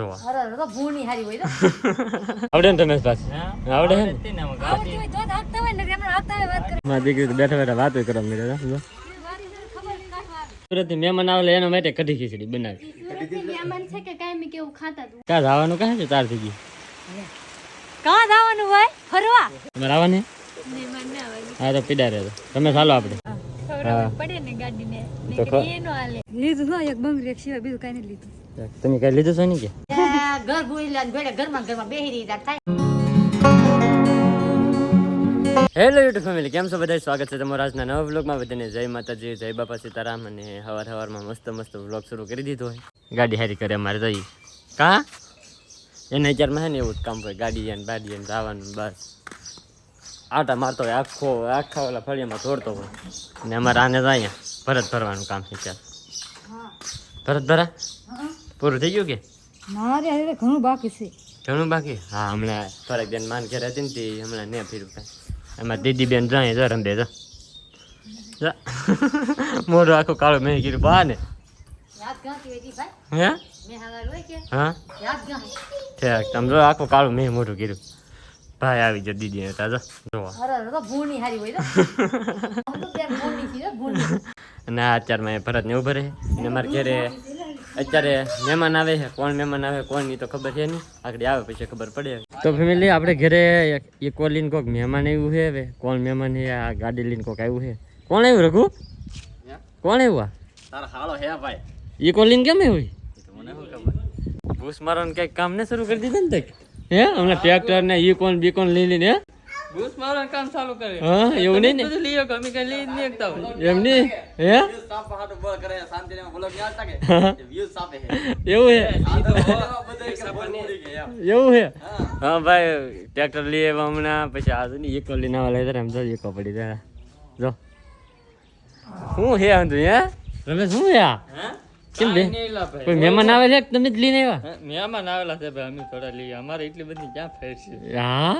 આવડે ને તમે પાસ આવડે હે ને? આવડતી હોય તો જ હાંકતા હોય ને કે એમને હાંકતા હોય વાત કરે મારી દીકરી તો બેઠા બેઠા વાતો કરવા મળ્યો છે, ખબર નહીં કાંઈ વાર. સુરત મહેમાન આવે એના માટે કઢી ખીચડી બનાવી. સુરતની મહેમાન છે કે કાયમી કેવું ખાતા તું? ક્યાં જવાનું કહે છે? તાર થઈ ગઈ. કાં જવાનું હોય? ફરવા? તમારે આવવાની? મહેમાન ના આવે હા તો પીડા રહે તમે ચાલો આપણે. પડે ને ગાડીને. લીધું એક બંગ એક સિવાય બીજું કઈ લીધું. તમે કઈ લીધું છે ને કે ઘર ભૂલા ભેડે ઘરમાં ઘરમાં બેહી રહી થાય હેલો યુટ્યુબ ફેમિલી કેમ છો બધા સ્વાગત છે તમારા આજના નવા વ્લોગમાં બધાને જય માતાજી જય બાપા સીતારામ અને હવાર હવારમાં મસ્ત મસ્ત વ્લોગ શરૂ કરી દીધો હોય. ગાડી હારી કરે અમારે જઈ કા? એના વિચારમાં હે ને એવું જ કામ હોય ગાડી અને બાડી જવાનું બસ. આટા મારતો હોય આખો આખા ઓલા ફળિયામાં દોડતો હોય. ને અમારે આને તો અહીંયા ભરત ભરવાનું કામ છે ચાલ ભરત ભરા? પૂરું થઈ ગયું કે? મારે હવે ઘણું બાકી છે. ઘણું બાકી? હા હમણાં થોડાક બેન માન ઘરે હતી ને તે હમણાં ને ફીરું કાંઈ. એમાં દીદી બેન જાય જો રંબે જો. મોઢું આખું કાળું મેં કીધું બા ને. યાદ ગાંઠી હોય જી ભાઈ? હે? મેં હવાર હોય કે? હા. યાદ તમે જો આખું કાળું મેં મોઢું કીધું. ભાઈ આવી જો દીદી હતા જો જોવા. અરે અરે, તો ભૂની હારી હોય તો. આમ તો ત્યારે ભૂની છે હો, ભૂની અને આ અત્યારમાં એ ભરત ને ઉભરે રહે. અને અમારે ઘરે અત્યારે મહેમાન આવે છે. કોણ મહેમાન આવે કોણની તો ખબર છે નહીં. આગળ આવે પછી ખબર પડે તો ફેમિલી આપણે ઘરે એ કોલ લઈને કોઈક મહેમાન આવ્યું છે હવે. કોણ મહેમાન છે? આ ગાડી લઈને કોક આવ્યું છે. કોણ આવ્યું રઘુ? કોણ આવ્યું આ? તારા હાલો હે ભાઈ. એ કોલ લઈને કેમ આવ્યું? મને ભૂસ મારવાનું કંઈક કામ ને શરૂ કરી દીધું ને તે હે? હમણાં ટ્રેક્ટર ને ઈ કોણ બી કોણ લઈ લઈને હે? બૂસ મારવાનું કામ ચાલુ કરે. હા એવું નહીં ને? બધું આવ્યો, અમે કઈ લઈ નહીં હોય. એમ નહીં? હે? સાપા હાટુ બોલ કરે શાંતિ ને બોલો તાકે હે એવું હે? એક. એવું હે? હા. ભાઈ ટ્રેક્ટર લઈ આવ્યા હમણાં પછી આ ની ઇકો લઈને આવા લઈ એમ તો ઇકો પડી જાય. જો. શું હે આમ હે? રમેશ શું હે આ? હે? કેમ બે કાંઈ નહીં લા ભાઈ. કોઈ મહેમાન આવે છે તમે જ લઈને આવ્યા? મહેમાન આવેલા છે ભાઈ અમે થોડા લઈએ. અમારે એટલી બધી ક્યાં ફેર છે? હા?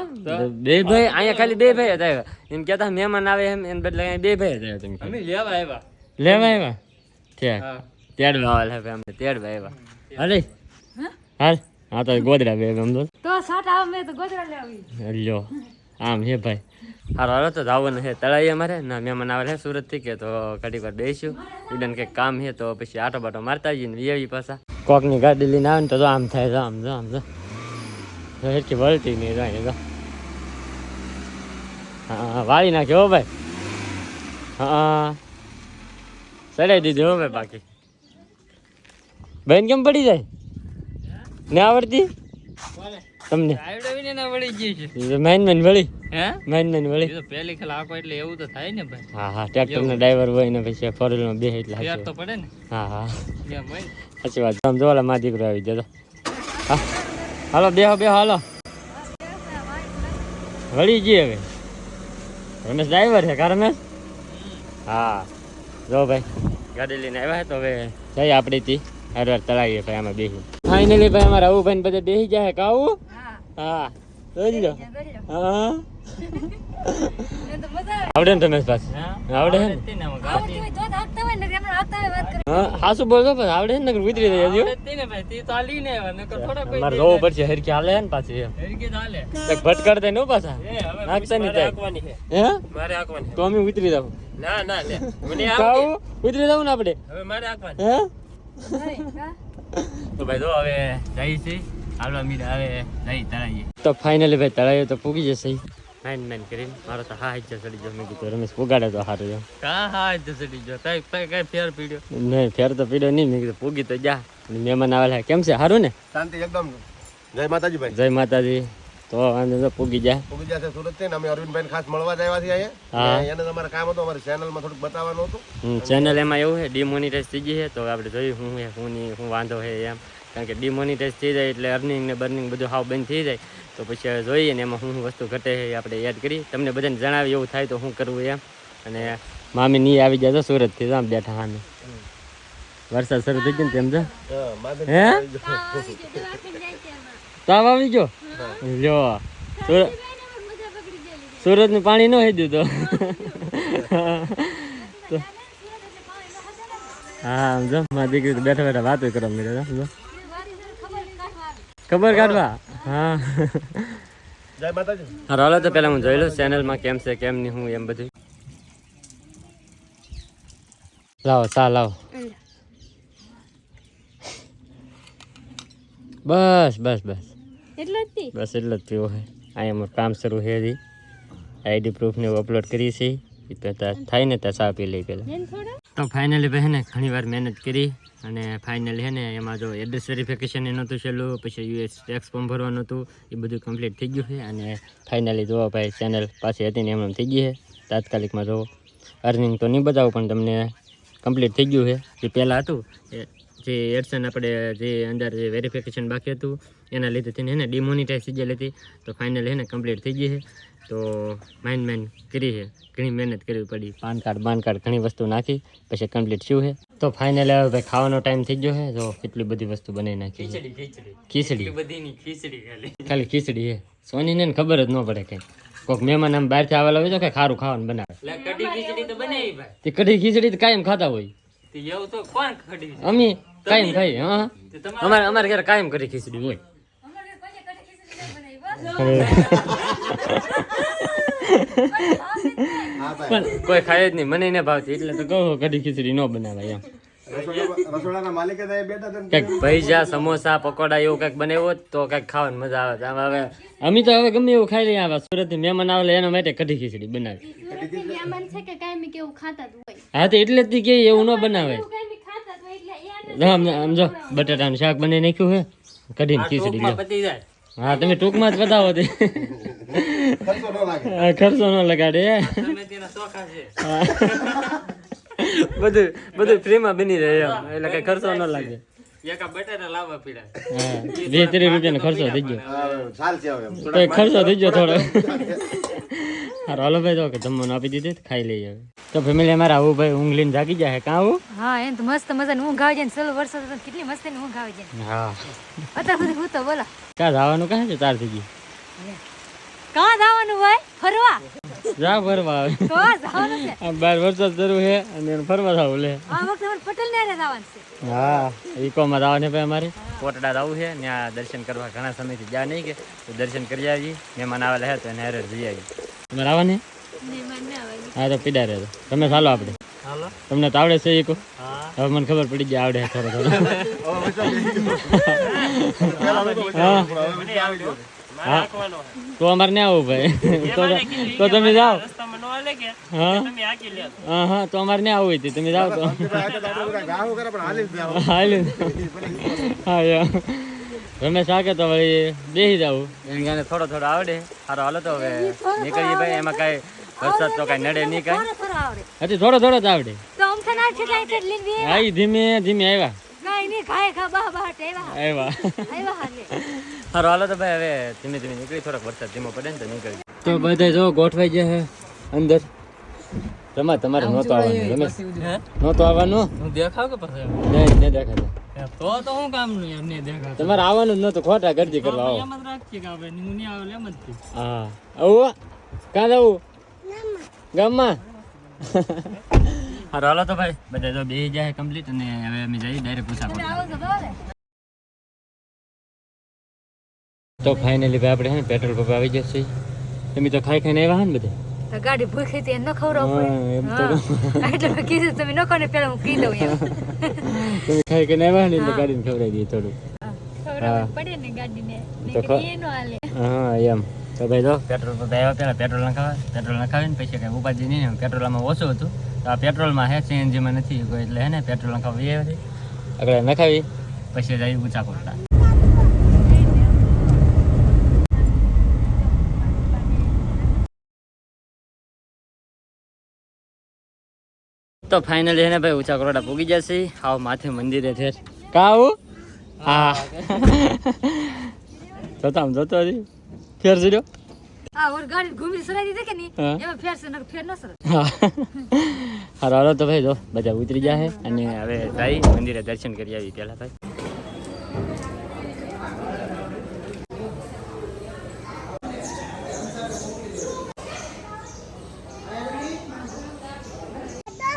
બે ભાઈ અહીંયા ખાલી બે ભાઈ હતા આવ્યા. એમ કહેતા મહેમાન આવે એમ એને બદલે અહીંયા બે ભાઈ હતા આવ્યા તમે અમે લેવા આવ્યા. લેવા આવ્યા? ત્યાં હા. તેડવા આવેલા છે અમને તેડવા આવ્યા હાલે? હાલ હા તો ગોદડા બે તો. તો સાટ આવે મેં તો ગોદડા લેવી લ્યો. આમ હે ભાઈ. હારો, હાલો, તો ધાવન છે તળાઈ અમારે ના, મહેમાન આવે છે સુરતથી કે તો ઘડી વાર બેસીશું. ઈડન કંઈક કામ છે તો પછી આટો બાટો મારતા જઈને એવી પાછા. કોકની ગાડી લઈને આવે ને તો આમ થાય તો આમ, જો આમ, જો. જો વળતી નહીં, જો અહીંયા જો. હા વાળી નાખ્યો હો ભાઈ. હા સડાઈ દીધી ભાઈ બાકી. બેન કેમ પડી જાય? ને આવડતી? તમને? આવડે ને વળી હે? વળી. તો પહેલી ખેલ આખો એટલે એવું તો થાય ને ભાઈ. હા હા ટ્રેક્ટર નો ડ્રાઈવર હોય ને પછી ફોર વ્હીલર બે એટલે ફેર તો પડે ને. હા હા. સાચી વાત. આમ જોવાલા મા દીકરો આવી જતો હાલો બેહો બેહો હાલો. વળી ગઈ હવે. રમેશ ડ્રાઈવર છે કા રમેશ? હા. જો ભાઈ ગાડી લઈને આવ્યા તો હવે જઈએ આપણે થી હર વાર તળાવીએ ભાઈ આમાં બેસી ફાઇનલી ભાઈ અમારા આવું ભાઈ બધે બેસી જાય કાવું હા. જોઈ હા આવડે ને રમેશ પાસ આવડે હાસુ બોલતો પણ આવડે ને નકર ઉતરી જાય હજુ મારે જોવું પડશે હરકી હાલે ને પાછી એમ. હાલે. એક ભટકડ દે નો પાછા. નાખતા નહીં થાય. હે? મારે હાંકવાની તો અમે ઉતરી જાવ ના ના લે. મને આવડે. ઉતરી જાવ ને આપણે? હવે મારે હાંકવાની. હે? તો ભાઈ જો હવે જઈ છે હાલવા મીડા આવે જઈ તળાઈએ તો ફાઇનલી ભાઈ તળાઈએ તો પૂગી જશે નાઈન નાઈન કરીને મારો તો હા ઈચ્છા સડી ગયો મેં કીધું રમેશ પુગાડે તો હારું જો કા હા જ સડી ગયો તઈ કઈ ફેર પીડ્યો નહીં ફેર તો પીડ્યો નહીં મેં કીધું પૂગી તો જા મહેમાન આવેલા કેમ છે સારું ને શાંતિ એકદમ જય માતાજી ભાઈ જય માતાજી તો વાંધો તો પૂગી જા પૂગી જશે સુરતથી અમે અરવિંદભાઈ ખાસ મળવા જ આવ્યા છીએ અહીંયા એને તમારે કામ હતું અમારી ચેનલમાં થોડુંક બતાવવાનું હતું ચેનલ એમાં એવું છે ડિમોનિટાઈઝ થઈ ગઈ છે તો આપણે જોયું શું હું નહીં શું વાંધો છે એમ કારણ કે ડિમોનિટાઈઝ થઈ જાય એટલે અર્નિંગ ને બર્નિંગ બધું હાવ બંધ થઈ જાય. તો પછી હવે જોઈએ ને એમાં શું વસ્તુ ઘટે છે એ આપણે યાદ કરી તમને બધાને જણાવી એવું થાય તો શું કરવું એમ. અને મામી ની આવી તો સુરતથી આમ બેઠા હામે. વરસાદ શરૂ થઈ ગયો ને તેમ જ હે તાવ આવી ગયો. લ્યો સુરત મજા પકડી ગયેલી નું પાણી ન હેદ્યું તો. હા સમજો જો મારી દીકરી બેઠા બેઠા વાતો કરવા જો વારી છે, ખબર કાઢવા. હા. જય માતાજી. હારો તો પેલા હું જોઈ લઉં ચેનલમાં કેમ છે કેમ નહીં હું એમ બધું. લાવો સા લાવો. બસ બસ બસ. એટલે જ બસ એટલે જ પીવો હોય. અહીંયા અમારું કામ શરૂ છે હજી. આઈડી પ્રૂફને અપલોડ કરી છે. એ પહેલાં થાય ને ત્યાં ચા પી લઈ પહેલાં તો ફાઇનલી ભાઈ ને ઘણી વાર મહેનત કરી અને ફાઇનલી હે ને એમાં જો એડ્રેસ વેરિફિકેશન એ નહોતું છેલ્લું પછી યુએસ ટેક્સ ફોર્મ ભરવાનું હતું એ બધું કમ્પ્લીટ થઈ ગયું છે અને ફાઇનલી જોવો ભાઈ ચેનલ પાછી હતી ને એમ થઈ ગઈ છે. તાત્કાલિકમાં જોવો અર્નિંગ તો નહીં બતાવું પણ તમને કમ્પ્લીટ થઈ ગયું છે. જે પહેલાં હતું એ જે એડસન આપણે જે અંદર જે વેરિફિકેશન બાકી હતું એના લીધે થઈને એને ડિમોનિટાઇઝ થઈ ગયેલી હતી. તો ફાઇનલ એને કમ્પ્લીટ થઈ ગઈ છે. તો માઇન માઇન કરી છે. ઘણી મહેનત કરવી પડી. પાન કાર્ડ બાન કાર્ડ ઘણી વસ્તુ નાખી પછી કમ્પ્લીટ શું છે. તો ફાઇનલ હવે ભાઈ ખાવાનો ટાઈમ થઈ ગયો છે. તો કેટલી બધી વસ્તુ બનાવી નાખી ખીચડી ખીચડી. ખાલી. ખીચડી છે. સોનીને ને ખબર જ ન પડે કઈ. કોઈક મહેમાન આમ બહારથી આવેલા હોય તો કે ખારું ખાવાનું બનાવે. તે કઢી ખીચડી તો કાયમ ખાતા હોય. અમે કાયમ ખાઈ હા. અમારે અમારે ઘરે કાયમ કઢી ખીચડી હોય. પણ કોઈ ખાય જ નહીં. મને એને ભાવતી એટલે તો કહું કઢી ખીચડી ન બનાવાય એમ. રસોડાના માલિકે તો બેઠા હતા ને? કંઈક સમોસા પકોડા એવું કંઈક બનાવ્યો હોત તો કંઈક ખાવાની મજા આવે. આમ હવે અમે તો હવે ગમે એવું ખાઈ લઈએ આવા સુરતથી મહેમાન આવે એના માટે કઢી ખીચડી બનાવી. મહેમાન છે કે કાંઈ કેવું ખાતા હોય હા તો એટલે જ કે એવું ન બનાવે. આમ જો બટાટાનું શાક બનાવી નાખ્યું હે કઢીને ખીચડી હા તમે ટૂંકમાં જ બતાવો તે. ન લાગે. ખર્ચો ન લગાડે. બધું બધું ફ્રીમાં બની રહે એટલે કઈ ખર્ચો ન લાગે. વીસ ત્રીસ રૂપિયાનો ખર્ચો થઈ ગયો. ખર્ચો થઈ ગયો થોડો. હાલો ભાઈ તો કે જમવાનું આપી દીધું ખાઈ લઈએ તો ફેમિલી અમારે આવું ભાઈ ઊંઘ લઈને જાગી જાય કાં આવું? હા એમ તો મસ્ત મજાની ઊંઘ આવી જાય ને ચલો વરસાદ કેટલી મસ્ત ઊંઘ આવી જાય હા. અત્યારે સુધી હું તો બોલો. ક્યાં જવાનું કાં છે? તાર થઈ ગયું કાં જવાનું ભાઈ ફરવા? જા ફરવા આવે તો જવાનું છે. આ બાર વરસાદ જરૂર છે અને એને ફરવા જવું લે. આ વખતે મને પટેલ ને જવાનું છે. હા ઈકોમાં જવાનું ભાઈ અમારે. કોટડા જવું છે ત્યાં દર્શન કરવા ઘણા સમયથી જ્યાં નહીં કે. તો દર્શન કરી આવીએ મહેમાન આવેલા હે તો એને હારે જઈ આવીએ. તમારે આવવાની? આવે હા તો પીડા રહે તમે ચાલો આપણે તમને તો આવડે છે ઈકો? હવે મને ખબર પડી ગઈ આવડે છે થોડો થોડો. હા. હા. તો અમારે ને આવું ભાઈ. તો તમે જાઓ. હા. હા હા તો અમારે ને આવું હતી તમે જાઓ તો. હાલી હા યા. રમેશ આગે તો ભાઈ બેસી જાવું એને થોડો થોડો આવડે. સારો હાલો તો હવે નીકળીએ ભાઈ. એમાં કાંઈ વરસાદ તો કાંઈ નડે નહીં કઈ. થોડો થોડો હજી થોડો થોડો જ આવડે. હા ધીમે ધીમે આવ્યા. આવ્યા. આવ્યા હાલે તો ભાઈ હવે ધીમે ધીમે નીકળી થોડોક વરસાદ ધીમો પડે ને તો નીકળી તો બધા જો ગોઠવાઈ ગયા છે અંદર. રમા તમારે નહોતો આવવાનું રમેશ નહોતો આવવાનું? હું દેખાવ કે પછી? નહીં નહીં દેખાતો. તો તો હું કામ નહીં દેખાવ તમારે આવવાનું જ નહોતું ખોટા ગરજી કરવા આવો. એમ જ રાખીએ કે આપણે હું નહીં આવે એમ જ થી હા. આવું. કાં જવું ગામમાં. હા હાલો તો ભાઈ બધા તો બે જાય કમ્પ્લીટ અને હવે અમે જઈએ ડાયરેક્ટ પૂછા તો ફાઇનલી ભાઈ આપણે હે ને પેટ્રોલ પંપ આવી જશે. તમે તો ખાઈ ખાઈને આવ્યા ને બધા? ગાડી ભૂખી હતી એને ન ખવડાવો હા, એમ તો એટલે કીધું તમે ન કોને પેલા હું કીધું એમ. તમે ખાઈ ખાઈને આવ્યા ને એટલે ગાડીને ખવડાવી દઈએ થોડું પડે ને ગાડીને. હા એમ. તો ભાઈ જો પેટ્રોલ પંપ આવ્યા પહેલાં પેટ્રોલ નખાવે પેટ્રોલ નખાવીને પછી કાંઈ ઉપાધિ નહીં પેટ્રોલમાં ઓછું હતું. તો આ પેટ્રોલમાં હે સીએનજીમાં નથી. એટલે હે ને પેટ્રોલ નખાવી એ આગળ નખાવી પછી જઈ ઊંચા કોટડા તો ફાઇનલી એને ભાઈ ઊંચા કરોડા પૂગી જશે. આવ માથે મંદિરે ઠેર. કા હા? જોતા આમ જોતો હજી ફેર છે ન સર હારો તો ભાઈ જો બધા ઉતરી જાય અને હવે ભાઈ મંદિરે દર્શન કરી આવી પેલા ભાઈ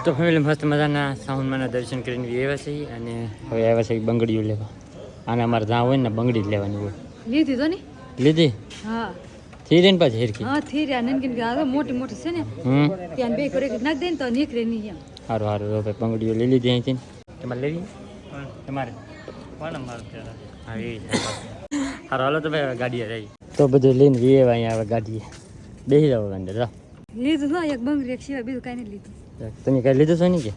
તો ફેમિલી મસ્ત મજાના સાઉન્ડમાંના દર્શન કરીને બી આવ્યા છીએ અને હવે આવ્યા છે બંગડીઓ લેવા. અને અમારે જ્યાં હોય ને બંગડી જ લેવાની હોય. લીધી તો ને? લીધી? હા. થઈ પાછી હેરકી હા થઈ રહ્યા. નનકીન કે આ મોટી મોટી છે ને. હમ. ત્યાં બે કરે નાખ દે ને તો નીકળે નહીં એમ. સારું સારું હવે બંગડીઓ લઈ લીધી અહીંથી. તમારે લેવી? તમારે. હા એવી સારું હાલો તો ભાઈ ગાડી ગાડીએ રહી. તો બધું લઈને વીએ અહીંયા હવે ગાડીએ. બેસી જાવ અંદર લીધું હા એક બંગડી એક સિવાય બીજું કાંઈ નહીં લીધું. તમે કઈ લીધું છો નહીં કે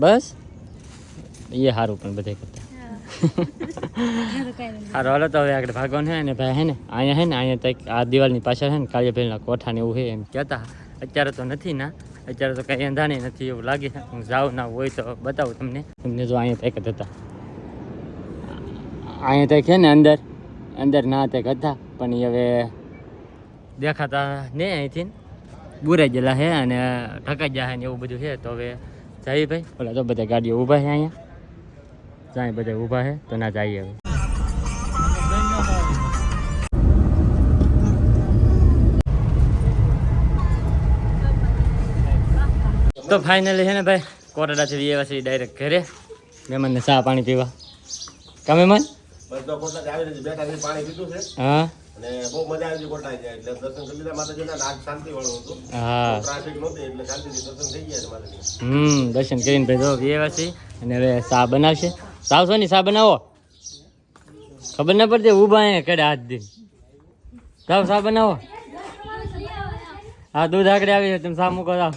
બસ? એ સારું પણ બધે કરતા. હા. સારું હાલો તો હવે આગળ ભાગવાનું છે ને ભાઈ હે ને અહીંયા હે ને અહીંયા તક આ દિવાલની પાછળ હે ને કાળિયાભેલના કોઠા ને એવું છે એમ કહેતા. અત્યારે તો નથી ના અત્યારે તો કંઈ અંધાને નથી એવું લાગે. હું જાઉં ના હોય તો બતાવું તમને. તમને જો અહીંયા તક જ હતા. અહીંયા તક છે ને અંદર અંદર ના તક હતા પણ હવે દેખાતા ને અહીંથી. બુરાઈ ગયેલા છે અને ઠકાઈ ગયા ને એવું બધું છે તો હવે જઈએ ભાઈ. ઓલા તો બધા ગાડીઓ ઊભા છે અહીંયા. જાય બધા ઊભા છે તો ના જઈએ હવે. તો ફાઇનલી છે ને ભાઈ કોટડાથી વ્યવા છે ડાયરેક્ટ ઘરે. મહેમાનને ચા પાણી પીવા. પીધું છે. હા. અને બહુ મજા આવી ગઈ જાય એટલે દર્શન કરી લીધા. માતાજીના નાગ શાંતિ વાળું હતું. હા. ટ્રાફિક નહોતી એટલે શાંતિથી દર્શન થઈ ગયા છે માતાજી. હમ દર્શન કરીને ભાઈ જો વ્યવા છે અને હવે સા બનાવશે. સાવ સોની સા બનાવો. ખબર ના પડતી ઊભા અહીંયા કડે હાથ દે સાવ સા બનાવો. હા દૂધ આગળ આવી છે તમે શા મૂકો જાઓ.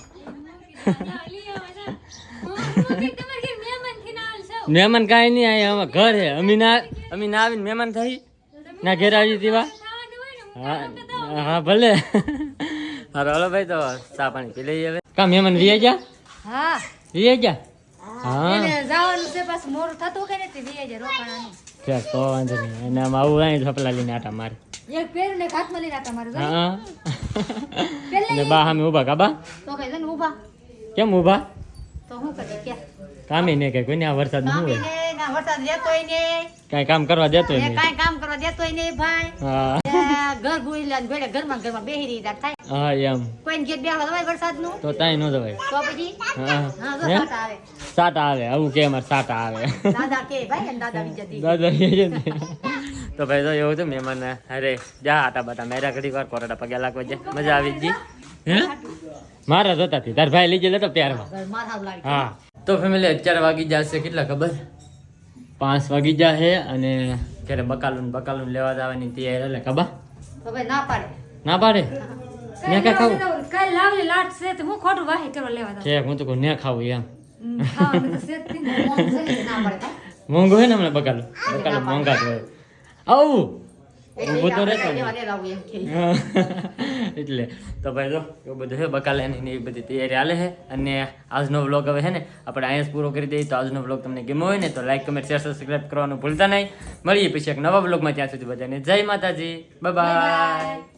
મહેમાન કાંઈ નહીં અહીંયા ઘર છે. અમીના અમીના અમી આવીને મહેમાન થઈ. ના ઘેર આવી તેવા હા હા ભલે. હાલો હલો ભાઈ તો ચા પાણી પી લઈએ હવે. કા મહેમાન વીએ ગયા? હા. વીએ ગયા? હા. જવાનું છે પાછું મોડું થતું કે નથી રોકાણાનું. તો વાંધો નહીં અને આમ આવું અહીં થપલા લઈને આટા મારે. એક પહેરું ને હાથમાં લઈને આટા મારે હા. અને બા સામે ઊભા કાબા તો કઈ ઊભા? કેમ ઊભા? તો શું કરે કે કામે કોઈને આ વરસાદનું હોય? ને ના વરસાદ દેતોય ને કાંઈ કામ કરવા દેતો ને કામ કરવા દેતોય નહીં ભાઈ. હા. ઘર ભૂલી લે ઘરમાં ઘરમાં બેહી રહી થાય. હા એમ. કોઈને ઘેર બેહવા દવાય વરસાદનું તો તાઈ નો દવાય. તો પછી? હા. હા આવે. સાટા આવે. આવું કે અમાર સાટા આવે. દાદા કે ભાઈ દાદા બીજા દાદા તો ભાઈ તો એવું હતું મહેમાન અરે જા આટા બાટા. મેરા ઘડી વાર કોરડા પગે લાગવા જાય મજા આવી ગઈ. હે? મારા જતા તાર ભાઈ લઈ ગયેલો તો પ્યારમાં. હા. તો ફેમિલી અત્યારે વાગી જશે કેટલા ખબર? પાંચ વાગી જશે અને ત્યારે બકાલું બકાલું લેવા જવાની તૈયારી એટલે ખબર? હવે ના પાડે. ના પાડે? ને કાંઈ ખાવું? કઈ લાવલી લાટ છે તો હું ખોટું વાહી કરવા લેવા છે હું તો કહું ને ખાવું એમ. મોંઘો નહીં ને. હમણાં બકાલું? બકાલું મોંઘા જ હોય. આવું. ઊભું તો રહેતો. એટલે તો ભાઈ જો એવું બધું છે બકાલાની ને એવી બધી તૈયારી હાલે છે. અને આજનો વ્લોગ હવે છે ને આપણે અહીંયા પૂરો કરી દઈએ. તો આજનો વ્લોગ તમને ગમ્યો હોય ને તો લાઈક કમેન્ટ શેર સબસ્ક્રાઈબ કરવાનું ભૂલતા નહીં. મળીએ પછી એક નવા વ્લોગમાં ત્યાં સુધી બધાને. જય માતાજી. બાય